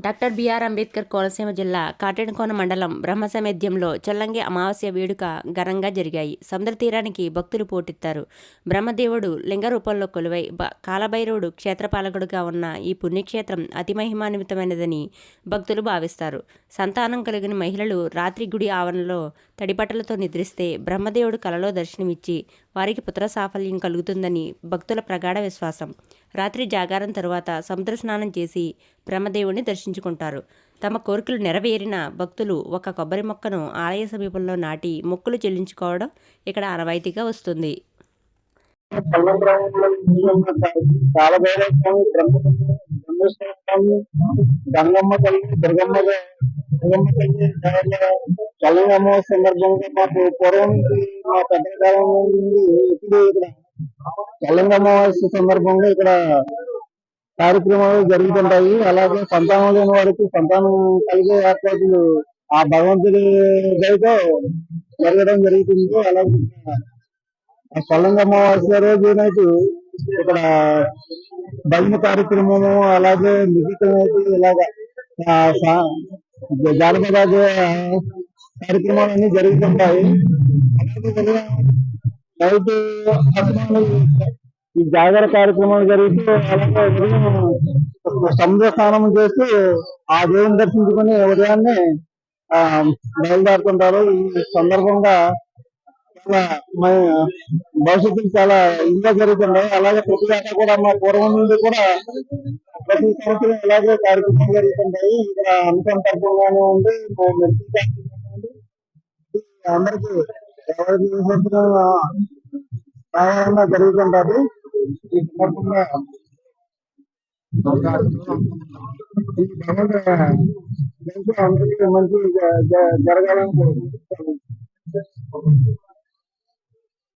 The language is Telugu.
డాక్టర్ బిఆర్ అంబేద్కర్ కోనసీమ జిల్లా కాటేనికోన మండలం బ్రహ్మసమేధ్యంలో చల్లంగి అమావాస్య వేడుక ఘనంగా జరిగాయి. సముద్ర తీరానికి భక్తులు పోటెత్తారు. బ్రహ్మదేవుడు లింగ రూపంలో కొలువై బ- కాలభైరవుడు క్షేత్రపాలకుడుగా ఉన్న ఈ పుణ్యక్షేత్రం అతి మహిమాన్వితమైనదని భక్తులు భావిస్తారు. సంతానం కలిగిన మహిళలు రాత్రి గుడి ఆవరణలో తడిబట్టలతో నిద్రిస్తే బ్రహ్మదేవుడు కలలో దర్శనమిచ్చి వారికి పుత్ర సాఫల్యం కలుగుతుందని భక్తుల ప్రగాఢ విశ్వాసం. రాత్రి జాగారం తరువాత సముద్ర స్నానం చేసి బ్రహ్మదేవుణ్ణి దర్శించుకుంటారు. తమ కోరికలు నెరవేరిన భక్తులు ఒక కొబ్బరి మొక్కను ఆలయ సమీపంలో నాటి మొక్కులు చెల్లించుకోవడం ఇక్కడ ఆనవాయితీగా వస్తుంది. గంగమ్మ తల్లి దుర్గమ్మ గా- తల్లి సందర్భంగా మాకు పూర్వం మా పెద్దల కాలం నుండి ఎప్పుడు ఇక్కడ చల్లని అమావాస్య సందర్భంగా ఇక్కడ కార్యక్రమాలు జరుగుతుంటాయి. అలాగే సంతానం లేని వారికి సంతానం కలిగే ఏర్పాట్లు ఆ భగవంతుడి దయతో జరగడం జరుగుతుంది. అలాగే ఆ సొల్లంగ అమావాస్య రోజు నైట్ ఇక్కడ భజన కార్యక్రమము అలాగే మిగతా ఇలాగ జానపద కార్యక్రమాలన్నీ జరుగుతుంటాయి. అలాగే నైట్ ఈ జాగర కార్యక్రమాలు జరిగితే అలాగే ఉదయం సముద్ర స్నానం చేసి ఆ దేవుని దర్శించుకుని ఉదయాన్నే ఆ, బయలుదేరుతుంటారు. ఈ సందర్భంగా భవిష్యత్తు చాలా ఇంకా జరుగుతున్నాయి అలాగే ప్రతి దాకా కూడా మా పూర్వం నుండి కూడా ప్రతి సంవత్సరం ఇలాగే కార్యక్రమాలు జరుగుతుంటాయి. ఇక్కడ అంతం తరపుగానే ఉంది. అందరికీ ఎవరికి జరుగుతుంటారు ఈ సందర్భంగా ఈ మంచి జరగాలని కోరుకుంటున్నాను.